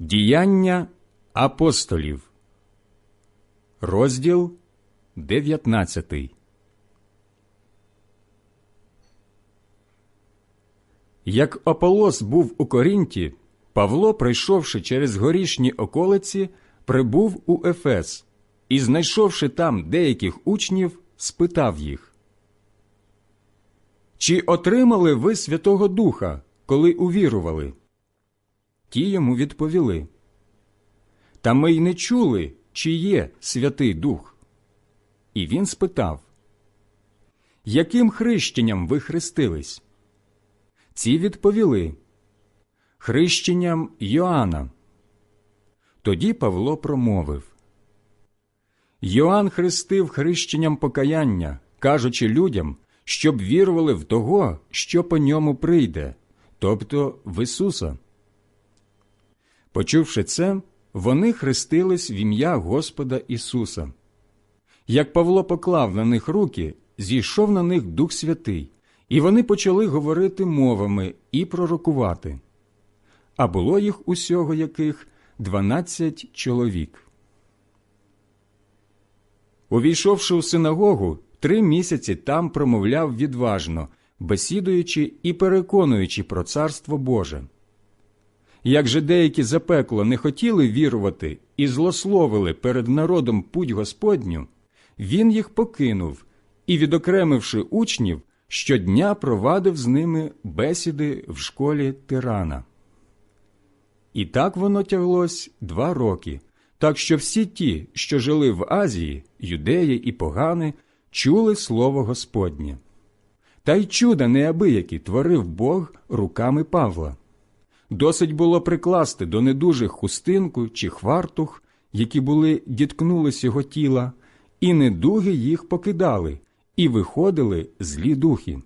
Діяння апостолів, розділ 19. Як Аполос був у Корінті, Павло, пройшовши через горішні околиці, прибув у Ефес і, знайшовши там деяких учнів, спитав їх. Чи отримали ви Святого Духа, коли увірували? Ті йому відповіли. Та ми й не чули, чи є Святий Дух. І він спитав, Яким хрещенням ви хрестились? Ці відповіли Хрещенням Йоанна. Тоді Павло промовив Йоанн хрестив хрещенням покаяння, кажучи людям, щоб вірували в того, що по ньому прийде, тобто в Ісуса. Почувши це, вони хрестились в ім'я Господа Ісуса. Як Павло поклав на них руки, зійшов на них Дух Святий, і вони почали говорити мовами і пророкувати. А було їх усього яких дванадцять чоловік. Увійшовши у синагогу, три місяці там промовляв відважно, бесідуючи і переконуючи про царство Боже. Як же деякі запекло не хотіли вірувати і злословили перед народом путь Господню, він їх покинув і, відокремивши учнів, щодня провадив з ними бесіди в школі тирана. І так воно тяглось два роки, так що всі ті, що жили в Азії, юдеї і погани, чули слово Господнє. Та й чуда неабиякі творив Бог руками Павла. Досить було прикласти до недужих хустинку чи хвартух, які були діткнулись його тіла, і недуги їх покидали, і виходили злі духи.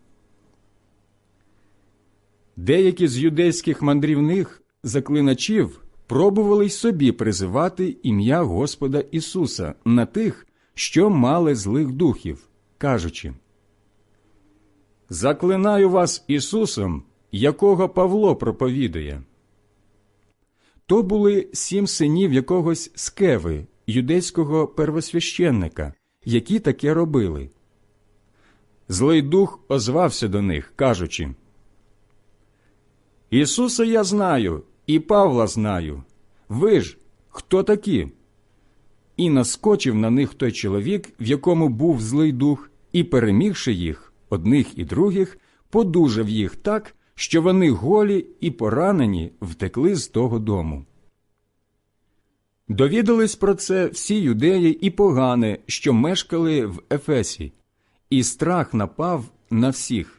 Деякі з юдейських мандрівних заклиначів пробували й собі призивати ім'я Господа Ісуса на тих, що мали злих духів, кажучи Заклинаю вас Ісусом, якого Павло проповідує. То були сім синів якогось скеви, юдейського первосвященника, які таке робили. Злий дух озвався до них, кажучи Ісуса я знаю, і Павла знаю. Ви ж хто такі? І наскочив на них той чоловік, в якому був злий дух, і, перемігши їх, одних і других, подужав їх так, що вони голі і поранені втекли з того дому. Довідались про це всі юдеї і погани, що мешкали в Ефесі, і страх напав на всіх,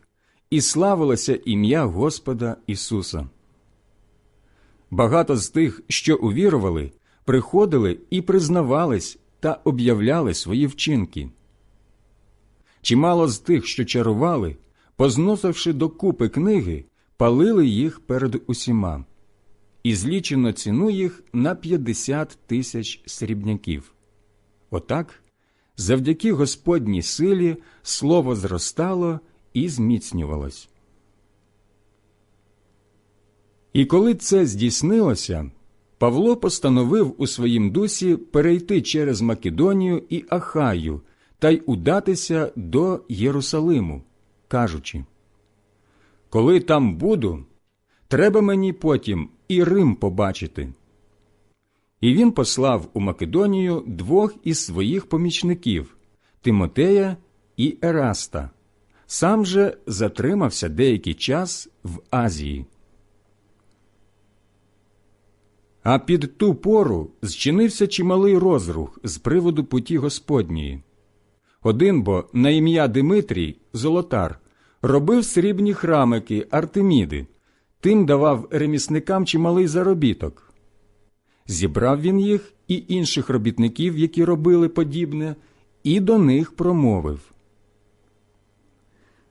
і славилося ім'я Господа Ісуса. Багато з тих, що увірували, приходили і признавались та об'являли свої вчинки. Чимало з тих, що чарували, позносивши до купи книги, палили їх перед усіма, і злічено ціну їх на 50 тисяч срібняків. Отак, завдяки Господній силі, слово зростало і зміцнювалось. І коли це здійснилося, Павло постановив у своїм дусі перейти через Македонію і Ахаю та й удатися до Єрусалиму, кажучи Коли там буду, треба мені потім і Рим побачити. І він послав у Македонію двох із своїх помічників Тимотея і Ераста, сам же затримався деякий час в Азії. А під ту пору зчинився чималий розрух з приводу путі Господньої. Один бо на ім'я Димитрій, золотар, робив срібні храмики Артеміди, тим давав ремісникам чималий заробіток. Зібрав він їх і інших робітників, які робили подібне, і до них промовив.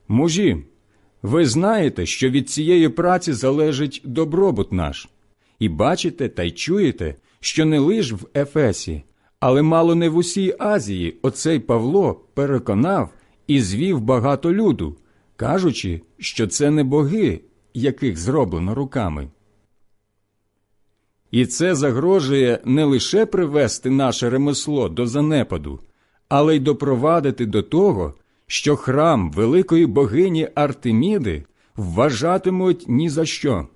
Мужі, ви знаєте, що від цієї праці залежить добробут наш. І бачите та й чуєте, що не лиш в Ефесі, але мало не в усій Азії оцей Павло переконав і звів багато люду, кажучи, що це не боги, яких зроблено руками. І це загрожує не лише привести наше ремесло до занепаду, але й допровадити до того, що храм великої богині Артеміди вважатимуть ні за що.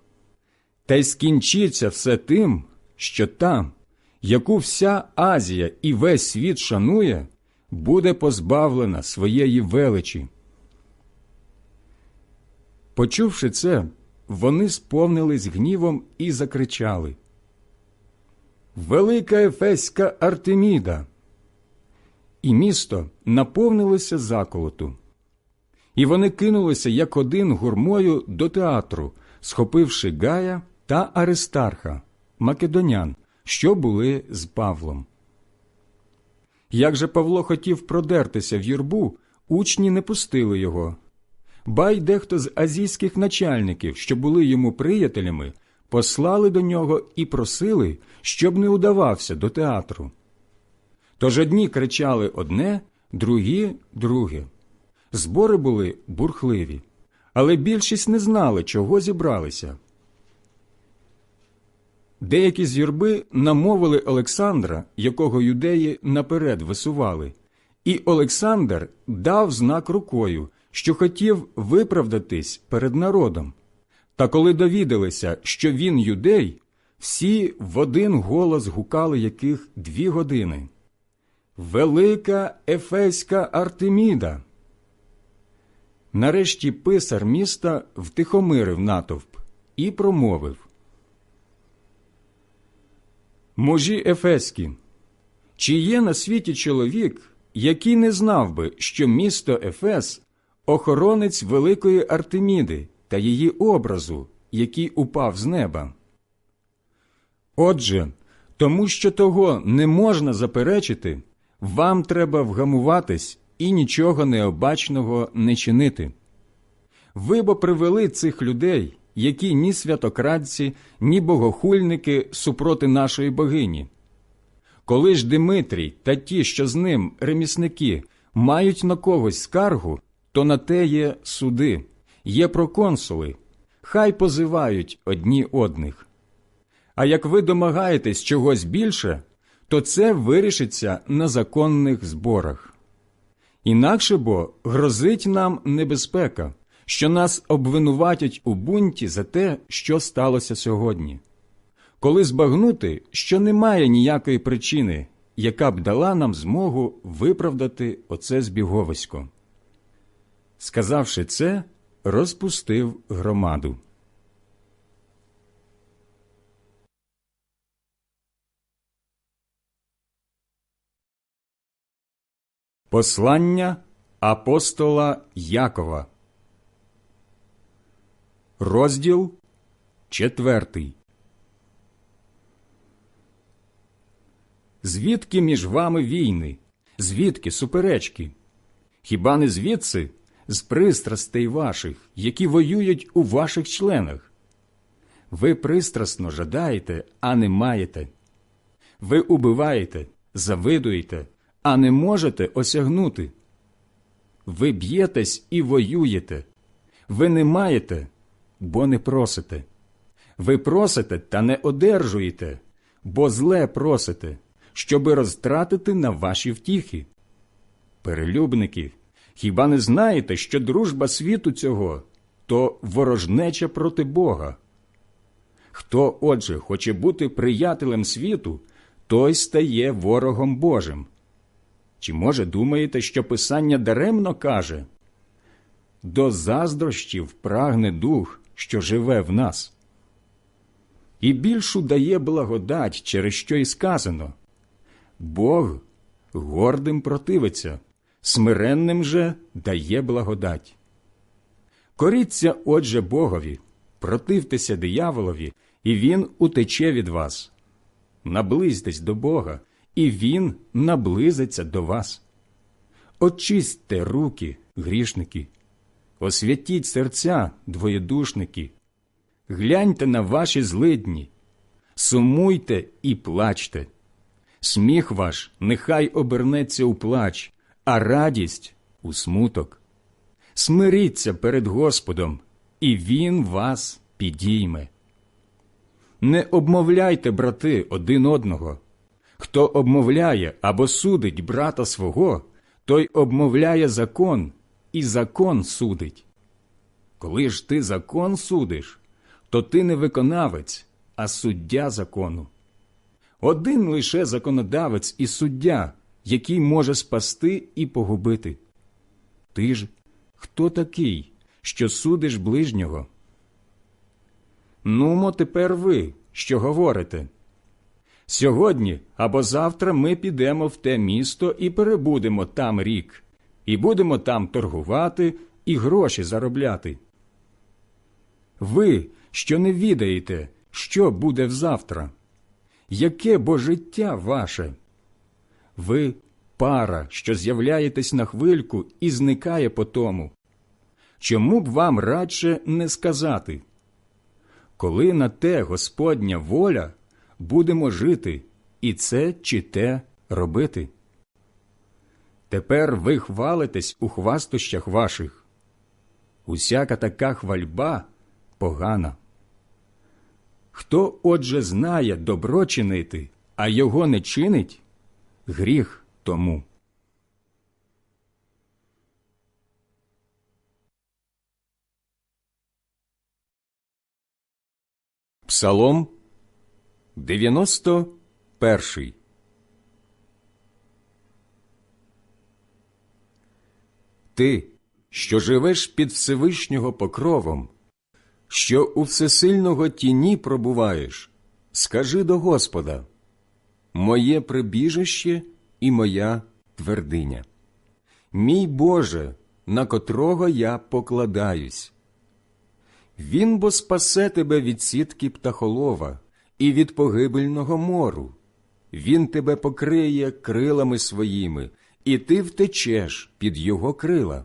Та й скінчиться все тим, що там, яку вся Азія і весь світ шанує, буде позбавлена своєї величі. Почувши це, вони сповнились гнівом і закричали Велика Ефеська Артеміда! І місто наповнилося заколоту. І вони кинулися як один гурмою до театру, схопивши Гая та Аристарха, македонян, що були з Павлом. Як же Павло хотів продертися в юрбу, учні не пустили його. Ба й дехто з азійських начальників, що були йому приятелями, послали до нього і просили, щоб не удавався до театру. Тож одні кричали одне, другі друге. Збори були бурхливі, але більшість не знали, чого зібралися. Деякі з юрби намовили Олександра, якого юдеї наперед висували, і Олександр дав знак рукою, що хотів виправдатись перед народом. Та коли довідалися, що він юдей, всі в один голос гукали яких дві години. Велика Ефеська Артеміда. Нарешті писар міста втихомирив натовп і промовив Мужі Ефеські, чи є на світі чоловік, який не знав би, що місто Ефес охоронець великої Артеміди та її образу, який упав з неба? Отже, тому що того не можна заперечити, вам треба вгамуватись і нічого необачного не чинити. Ви бо привели цих людей, які ні святокрадці, ні богохульники супроти нашої богині. Коли ж Димитрій та ті, що з ним ремісники, мають на когось скаргу, то на те є суди, є проконсули, хай позивають одні одних. А як ви домагаєтесь чогось більше, то це вирішиться на законних зборах. Інакше бо грозить нам небезпека, що нас обвинуватять у бунті за те, що сталося сьогодні. Коли збагнути, що немає ніякої причини, яка б дала нам змогу виправдати оце збіговисько. Сказавши це, розпустив громаду. Послання апостола Якова. Розділ четвертий. Звідки між вами війни? Звідки суперечки? Хіба не звідси з пристрастей ваших, які воюють у ваших членах? Ви пристрасно жадаєте, а не маєте. Ви убиваєте, завидуєте, а не можете осягнути. Ви б'єтесь і воюєте. Ви не маєте, бо не просите. Ви просите та не одержуєте, бо зле просите, щоби розтратити на ваші втіхи. Перелюбники, хіба не знаєте, що дружба світу цього то ворожнеча проти Бога? Хто, отже, хоче бути приятелем світу, той стає ворогом Божим. Чи, може, думаєте, що Писання даремно каже? До заздрощів прагне дух, що живе в нас. І більшу дає благодать, через що й сказано Бог гордим противиться, смиренним же дає благодать. Коріться, отже, Богові, противтеся дияволові, і він утече від вас. Наблизьтесь до Бога, і Він наблизиться до вас. Очистьте руки, грішники, освятіть серця, двоєдушники, гляньте на ваші злидні, сумуйте і плачте. Сміх ваш нехай обернеться у плач, а радість у смуток. Смиріться перед Господом, і Він вас підійме. Не обмовляйте, брати, один одного. Хто обмовляє або судить брата свого, той обмовляє закон, і закон судить. Коли ж ти закон судиш, то ти не виконавець, а суддя закону. Один лише законодавець і суддя, який може спасти і погубити. Ти ж хто такий, що судиш ближнього? Нумо тепер ви, що говорите. Сьогодні або завтра ми підемо в те місто і перебудемо там рік, і будемо там торгувати і гроші заробляти. Ви, що не відаєте, що буде взавтра, яке бо життя ваше? Ви пара, що з'являєтесь на хвильку і зникає по тому. Чому б вам радше не сказати? Коли на те Господня воля, будемо жити і це чи те робити. Тепер ви хвалитесь у хвастощах ваших. Усяка така хвальба погана. Хто отже знає добро чинити, а його не чинить, гріх тому. Псалом 91 Ти, що живеш під Всевишнього покровом, що у всесильного тіні пробуваєш, скажи до Господа Моє прибіжище і моя твердиня. Мій Боже, на котрого я покладаюсь. Він бо спасе тебе від сітки птахолова і від погибельного мору. Він тебе покриє крилами своїми, і ти втечеш під його крила.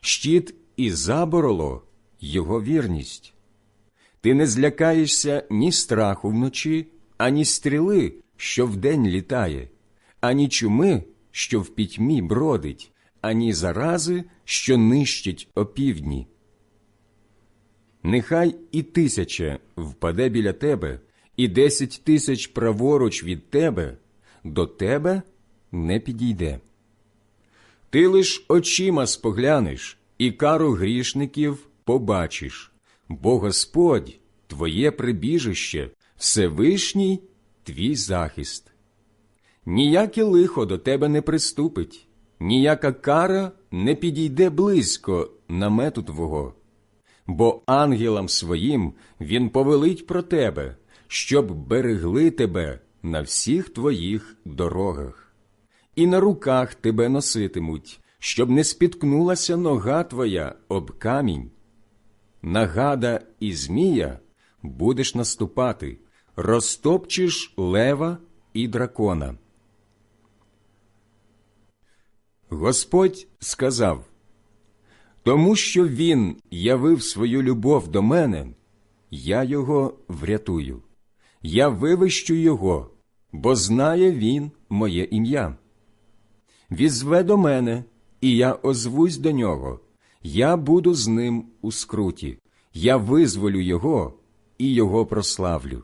Щит і забороло його вірність. Ти не злякаєшся ні страху вночі, ані стріли, що вдень літає, ані чуми, що в пітьмі бродить, ані зарази, що нищить опівдні. Нехай і тисяча впаде біля тебе, і десять тисяч праворуч від тебе, до тебе не підійде. Ти лиш очима споглянеш, і кару грішників побачиш, бо Господь твоє прибіжище, Всевишній твій захист. Ніяке лихо до тебе не приступить, ніяка кара не підійде близько намету твого бо ангелам своїм він повелить про тебе, щоб берегли тебе на всіх твоїх дорогах, і на руках тебе носитимуть, щоб не спіткнулася нога твоя об камінь. На гада і змія будеш наступати, розтопчеш лева і дракона. Господь сказав тому що він явив свою любов до мене, я його врятую, я вивищу його, бо знає він моє ім'я. Візве до мене, і я озвусь до нього, я буду з ним у скруті, я визволю його і його прославлю.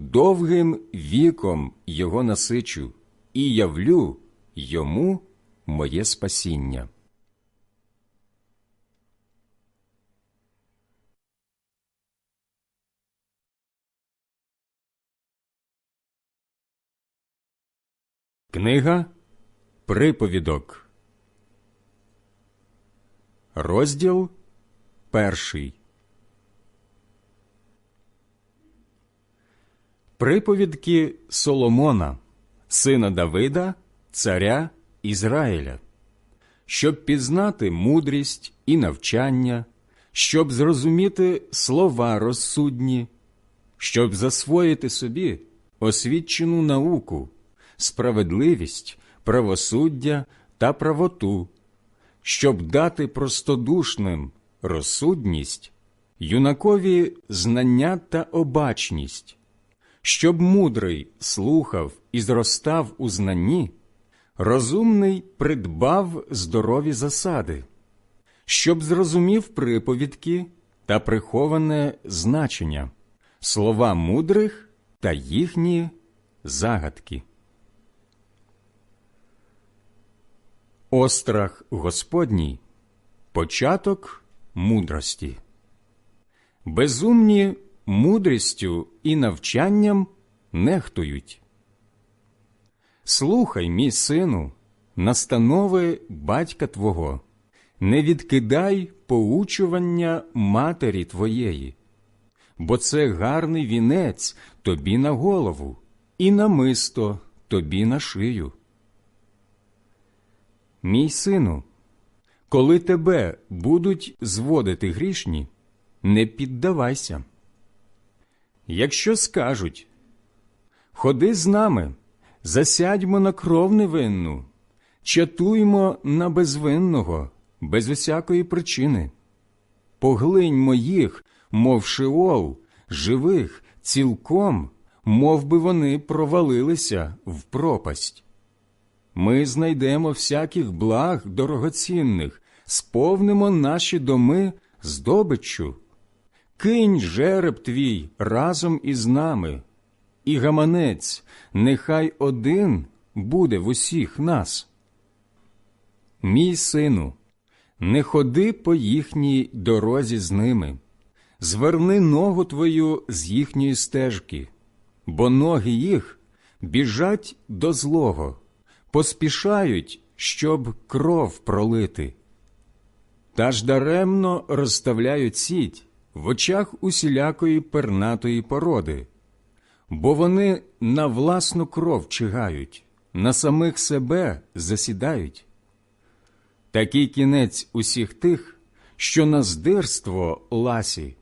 Довгим віком його насичу і явлю йому моє спасіння. Книга Приповідок, розділ перший. Приповідки Соломона, сина Давида, царя Ізраїля, щоб пізнати мудрість і навчання, щоб зрозуміти слова розсудні, щоб засвоїти собі освічену науку справедливість, правосуддя та правоту, щоб дати простодушним розсудність, юнакові знання та обачність, щоб мудрий слухав і зростав у знанні, розумний придбав здорові засади, щоб зрозумів приповідки та приховане значення, слова мудрих та їхні загадки. Острах Господній початок мудрості. Безумні мудрістю і навчанням нехтують. Слухай, мій сину, настанови батька твого, не відкидай поучування матері твоєї, бо це гарний вінець тобі на голову і намисто тобі на шию. Мій сину, коли тебе будуть зводити грішні, не піддавайся. Якщо скажуть Ходи з нами, засядьмо на кров невинну, чатуймо на безвинного, без усякої причини. Поглинь моїх, мов шеол, живих, цілком, мов би вони провалилися в пропасть. Ми знайдемо всяких благ дорогоцінних, сповнимо наші доми здобиччю. Кинь жереб твій разом із нами, і гаманець, нехай один буде в усіх нас. Мій сину, не ходи по їхній дорозі з ними, зверни ногу твою з їхньої стежки, бо ноги їх біжать до злого, поспішають, щоб кров пролити. Та ж даремно розставляють сіть в очах усілякої пернатої породи, бо вони на власну кров чигають, на самих себе засідають. Такий кінець усіх тих, що на здирство ласі,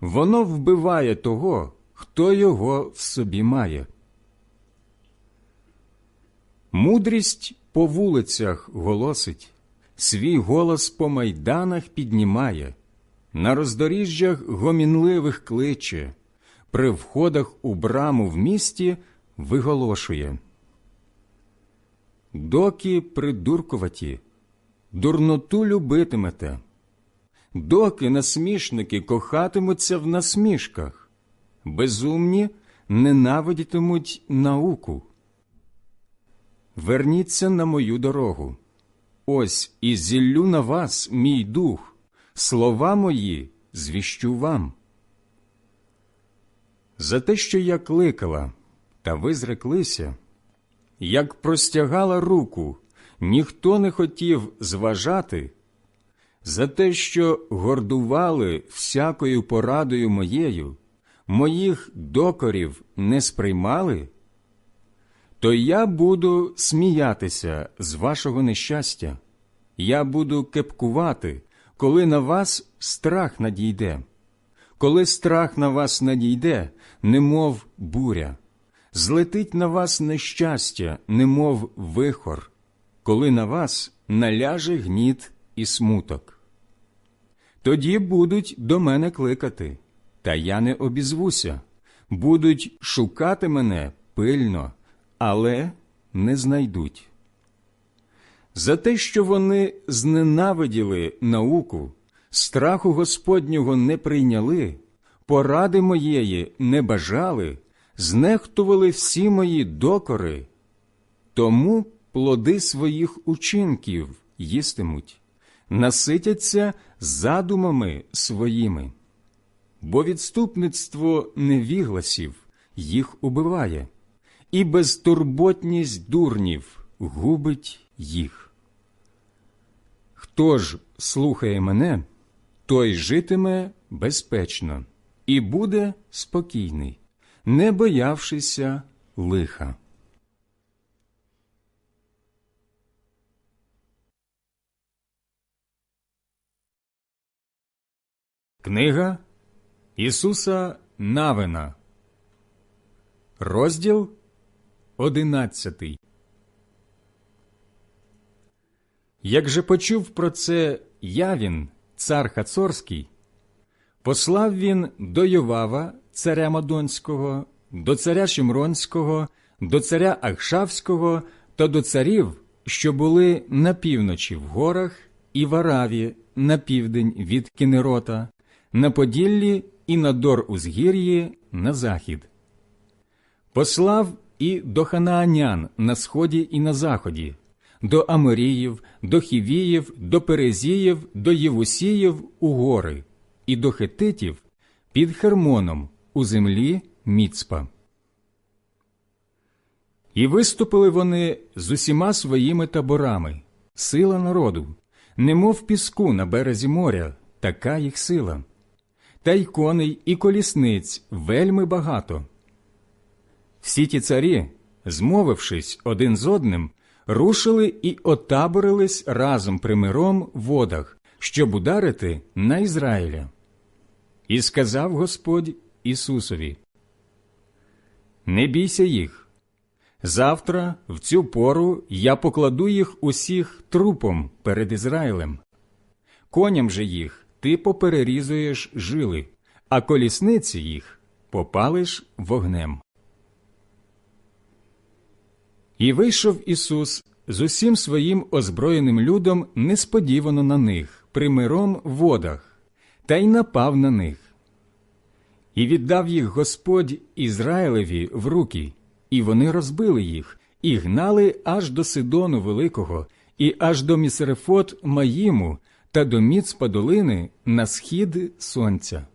воно вбиває того, хто його в собі має. Мудрість по вулицях голосить, свій голос по майданах піднімає, на роздоріжжях гомінливих кличе, при входах у браму в місті виголошує. Доки придуркуваті, дурноту любитимете, доки насмішники кохатимуться в насмішках, безумні ненавидітимуть науку. Верніться на мою дорогу. Ось і зіллю на вас мій дух, слова мої звіщу вам. За те, що я кликала, та ви зреклися, як простягала руку, ніхто не хотів зважати, за те, що гордували всякою порадою моєю, моїх докорів не сприймали, то я буду сміятися з вашого нещастя, я буду кепкувати, коли на вас страх надійде. Коли страх на вас надійде, немов буря, злетить на вас нещастя, немов вихор, коли на вас наляже гніт і смуток. Тоді будуть до мене кликати, та я не обізвуся, будуть шукати мене пильно, але не знайдуть. За те, що вони зненавиділи науку, страху Господнього не прийняли, поради моєї не бажали, знехтували всі мої докори, тому плоди своїх учинків їстимуть, наситяться задумами своїми, бо відступництво невігласів їх убиває, і безтурботність дурнів губить їх. Хто ж слухає мене, той житиме безпечно і буде спокійний, не боявшися лиха. Книга Ісуса Навина, розділ одинадцятий. Як же почув про це Явін, цар Хацорський, послав він до Йовава, царя Мадонського, до царя Шимронського, до царя Ахшавського та до царів, що були на півночі в горах і в Араві на південь від Кінерота, на Поділлі і на дор узгір'ї на захід. Послав і до ханаанян на сході і на заході, до Аморіїв, до Хівіїв, до Перезіїв, до Євусіїв у гори, і до Хетитів під Хермоном у землі Міцпа. І виступили вони з усіма своїми таборами, сила народу, немов піску на березі моря, така їх сила, та й коней, і колісниць вельми багато. Всі ті царі, змовившись один з одним, рушили і отаборились разом примиром в водах, щоб ударити на Ізраїля. І сказав Господь Ісусові: Не бійся їх. Завтра, в цю пору, я покладу їх усіх трупом перед Ізраїлем. Коням же їх ти поперерізуєш жили, а колісниці їх попалиш вогнем. І вийшов Ісус з усім своїм озброєним людом несподівано на них, примиром в водах, та й напав на них. І віддав їх Господь Ізраїлеві в руки, і вони розбили їх, і гнали аж до Сидону Великого, і аж до Місерефот Маїму та до Міцпа долини на схід сонця.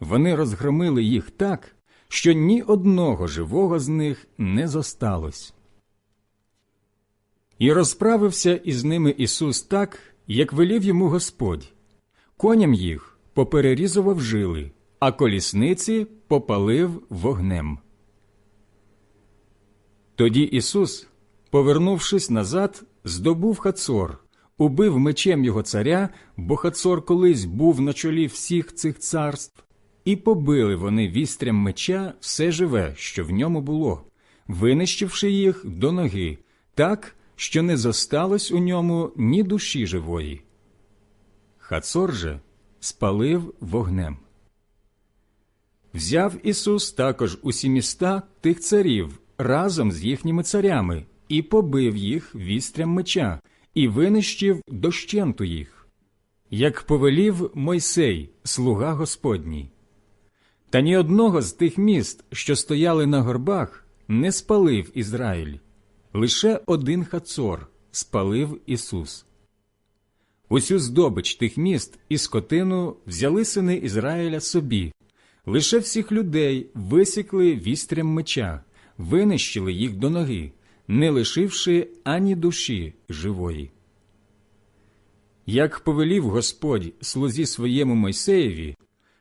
Вони розгромили їх так, що ні одного живого з них не зосталось. І розправився із ними Ісус так, як велів йому Господь. Коням їх поперерізував жили, а колісниці попалив вогнем. Тоді Ісус, повернувшись назад, здобув Хацор, убив мечем його царя, бо Хацор колись був на чолі всіх цих царств, і побили вони вістрям меча все живе, що в ньому було, винищивши їх до ноги, так, що не зосталось у ньому ні душі живої. Хацор же спалив вогнем. Взяв Ісус також усі міста тих царів разом з їхніми царями і побив їх вістрям меча, і винищив дощенту їх, як повелів Мойсей, слуга Господній. Та ні одного з тих міст, що стояли на горбах, не спалив Ізраїль, лише один хацор спалив Ісус. Усю здобич тих міст і скотину взяли сини Ізраїля собі, лише всіх людей висікли вістрям меча, винищили їх до ноги, не лишивши ані душі живої. Як повелів Господь слузі своєму Мойсеєві,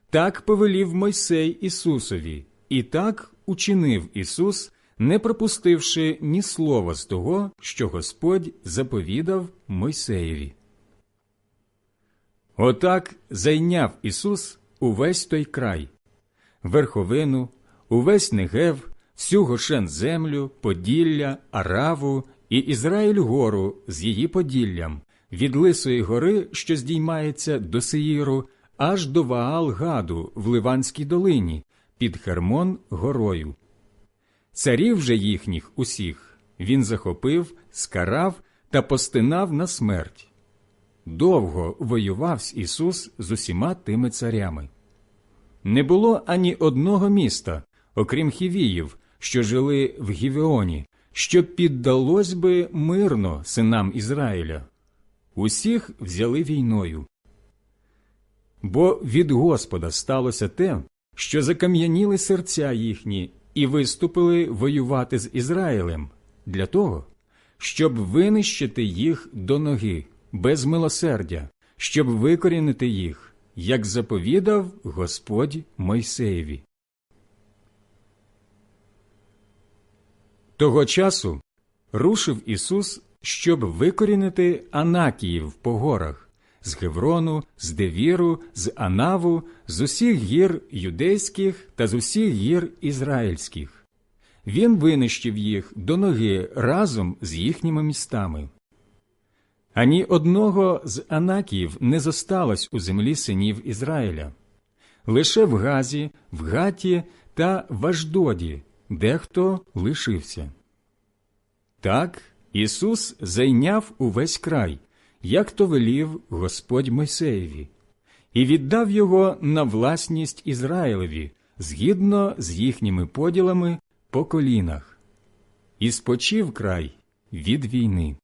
так повелів Мойсей Ісусові, і так учинив Ісус, не пропустивши ні слова з того, що Господь заповідав Мойсеєві. Отак зайняв Ісус увесь той край, верховину, увесь Негев, всю Гошен землю, Поділля, Араву і Ізраїль гору з її поділлям, від Лисої гори, що здіймається до Сеїру, аж до Ваал Гаду в Ливанській долині, під Хермон горою. Царів же їхніх усіх він захопив, скарав та постинав на смерть. Довго воював Ісус з усіма тими царями. Не було ані одного міста, окрім хівіїв, що жили в Гівеоні, що піддалось би мирно синам Ізраїля. Усіх взяли війною. Бо від Господа сталося те, що закам'яніли серця їхні і виступили воювати з Ізраїлем для того, щоб винищити їх до ноги без милосердя, щоб викорінити їх, як заповідав Господь Мойсеєві. Того часу рушив Ісус, щоб викорінити Анакіїв по горах з Геврону, з Девіру, з Анаву, з усіх гір юдейських та з усіх гір ізраїльських. Він винищив їх до ноги разом з їхніми містами. Ані одного з Анакіїв не зосталось у землі синів Ізраїля. Лише в Газі, в Гаті та в Аждоді дехто лишився. Так Ісус зайняв увесь край, як то велів Господь Мойсеєві, і віддав його на власність Ізраїлеві згідно з їхніми поділами по колінах, і спочив край від війни.